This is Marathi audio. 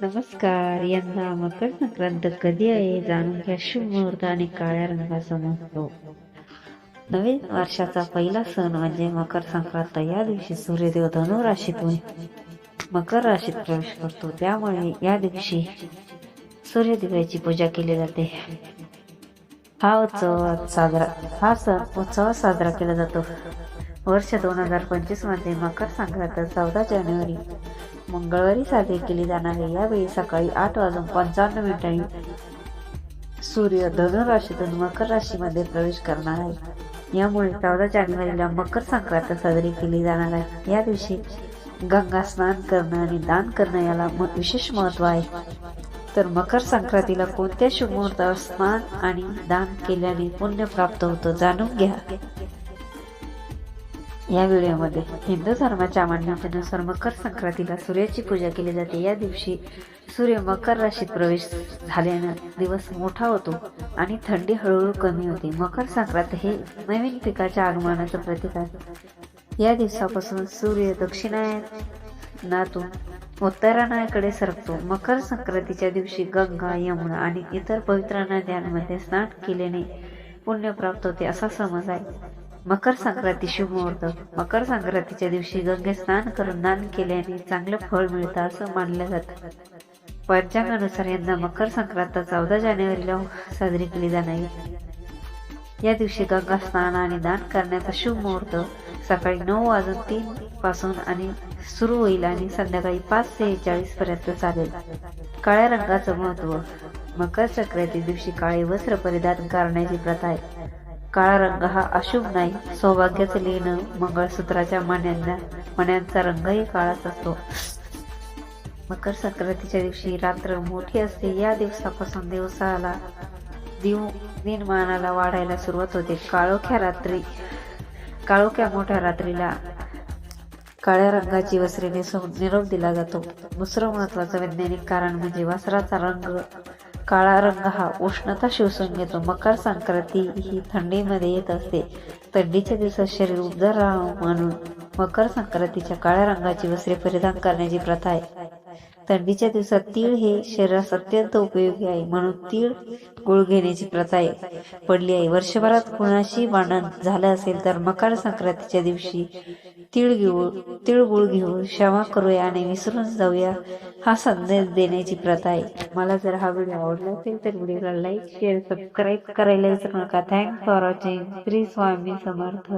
नमस्कार यंदा मकर संक्रांत कधी आहे जाणून घ्या. शुभ मुहूर्त आणि काळ्या रंगाचा महोत्सव नवीन वर्षाचा पहिला सण म्हणजे मकर संक्रांत. या दिवशी सूर्यदेव धनु राशीतून मकर राशीत प्रवेश करतो. त्यामुळे या दिवशी सूर्यदेवाची पूजा केली जाते. हा उत्सव साजरा हा सण उत्सव साजरा केला जातो. वर्ष दोन हजार पंचवीसमध्ये मकर संक्रांत चौदा जानेवारी मंगळवारी साजरी केली जाणार आहे. यावेळी सकाळी आठ वाजून पंचावन्न मिनिटांनी सूर्य धनु राशीतून मकर राशीमध्ये प्रवेश करणार आहे. यामुळे चौदा जानेवारीला मकर संक्रांत साजरी केली जाणार आहे. या दिवशी गंगा स्नान करणं आणि दान करणं याला विशेष महत्त्व आहे. तर मकर संक्रांतीला कोणत्या शुभ मुहूर्तावर स्नान आणि दान केल्याने पुण्य प्राप्त होतं जाणून घ्या. या व्हिडिओमध्ये हिंदू धर्माच्या मान्यतेनुसार मकर संक्रांतीला सूर्याची पूजा केली जाते. या दिवशी सूर्य मकर राशीत प्रवेश झाल्यानं दिवस मोठा होतो आणि थंडी हळूहळू कमी होते. मकर संक्रांत हे नवीन पिकाच्या आगमनाचं प्रतीक आहे या दिवसापासून सूर्य दक्षिणायनातून उत्तरायणाकडे सरकतो. मकर संक्रांतीच्या दिवशी गंगा यमुना आणि इतर पवित्र नद्यांमध्ये स्नान केल्याने पुण्य प्राप्त होते असा समज आहे. मकर संक्रांती शुभ मुहूर्त मकर संक्रांतीच्या दिवशी गंगे स्नान करून दान केल्याने चांगलं फळ मिळतं असं मानलं जातं. पंचांगानुसार यंदा मकर संक्रांत चौदा जानेवारीला साजरी केली जाणार या दिवशी गंगा स्नान आणि दान करण्याचा शुभ मुहूर्त सकाळी नऊ वाजून तीन पासून आणि सुरू होईल आणि संध्याकाळी पाच ते चाळीस पर्यंत चालेल. काळ्या रंगाचं महत्त्व मकर संक्रांती दिवशी काळे वस्त्र परिधान करण्याची प्रथा आहे. काळा रंग हा अशुभ नाही. सौभाग्याचं लिहिणं मंगळसूत्राच्या मण्यांना मण्यांचा रंगही काळाच असतो. मकर संक्रांतीच्या दिवशी रात्र मोठी असते. या दिवसापासून दिवसाला दिव दिनमानाला वाढायला सुरुवात होते. काळोख्या रात्री काळोख्या मोठ्या रात्रीला काळ्या रंगाची वस्त्रे नेसून निरोप दिला जातो. दुसरं महत्वाचं वैज्ञानिक कारण म्हणजे वस्त्राचा रंग काळा रंग हा उष्णता शोषून घेतो मकर संक्रांती ही थंडीमध्ये येत असते. थंडीच्या दिवसात शरीर उबदार राहावं म्हणून मकर संक्रांतीच्या काळ्या रंगाची वस्त्रे परिधान करण्याची प्रथा आहे. थंडीच्या दिवसात तीळ हे शरीरास अत्यंत उपयोगी आहे म्हणून तीळ गुळ घेण्याची प्रथा आहे. पडली आहे वर्षभरात कुणाशी भांडण झालं असेल तर मकर संक्रांतीच्या दिवशी तीळ घेऊ तिळगुळ घेऊन क्षमा करूया आणि विसरून जाऊया हा संदेश देण्याची प्रथा आहे. मला जर हा व्हिडिओ आवडला असेल तर व्हिडिओला लाईक शेअर सबस्क्राईब करायला विसरू नका. Thanks for watching Shri Swami Samarth.